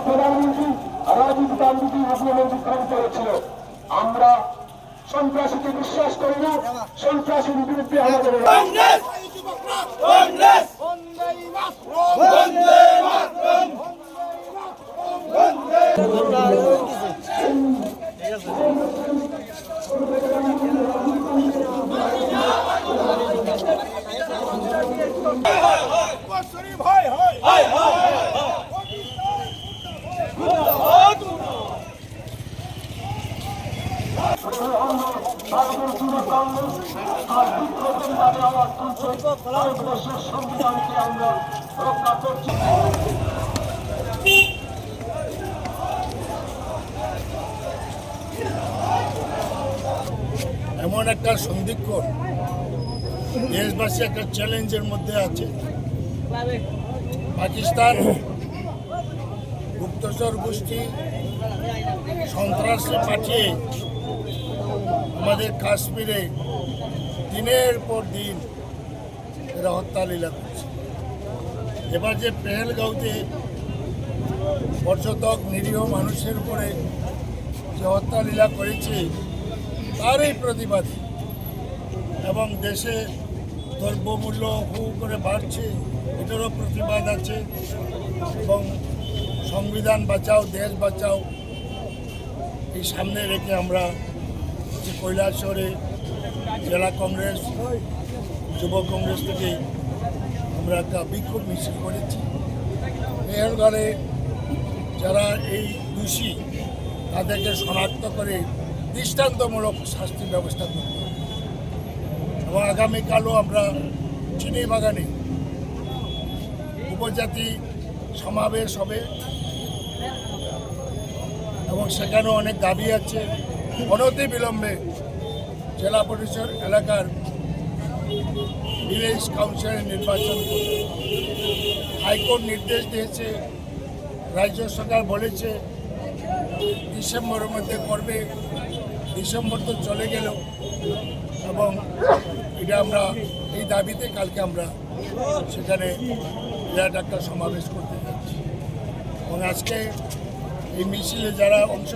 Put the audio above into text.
প্রধানমন্ত্রী রাজীব গান্ধীজি আন্দোলন বিক্রম আমরা সন্ত্রাসীকে বিশ্বাস করব সন্ত্রাসীর বিরুদ্ধে এমন একটা সন্ধিক্ষণ দেশবাসী একটা চ্যালেঞ্জের মধ্যে আছে পাকিস্তান, গুপ্তচর গোষ্ঠী, সন্ত্রাসী পাঠিয়ে আমাদের কাশ্মীরে দিনের পর দিন এরা হত্যা লীলা করছে। এবার যে পেহেলগাঁওতে পর্যটক, নিরীহ মানুষের উপরে যে হত্যা লীলা করেছে, তারই প্রতিবাদী এবং দেশে দ্রব্যমূল্য হু করে বাড়ছে, এটারও প্রতিবাদ আছে এবং সংবিধান বাঁচাও, দেশ বাঁচাও, এই সামনে রেখে আমরা যে কৈলাসহরে জেলা কংগ্রেস, যুব কংগ্রেস থেকে আমরা একটা বিক্ষোভ মিছিল করেছি মেহরগড়ে যারা এই দোষী, তাদেরকে শনাক্ত করে দৃষ্টান্তমূলক শাস্তির ব্যবস্থা করতে। এবং আগামীকালও আমরা চিনি বাগানে উপজাতি সমাবেশ হবে। এবং সেখানেও অনেক দাবি আছে। অনতি বিলম্বে জেলা পরিষদ এলাকার ভিলেজ কাউন্সিলের নির্বাচন হাইকোর্ট নির্দেশ দিয়েছে, রাজ্য সরকার বলেছে, ডিসেম্বরের মধ্যে করবে, ডিসেম্বর তো চলে গেল। এবং এটা আমরা, এই দাবিতে কালকে আমরা সেখানে বিরাট একটা সমাবেশ করতে যাচ্ছি। এবং আজকে এই মিছিলে যারা অংশ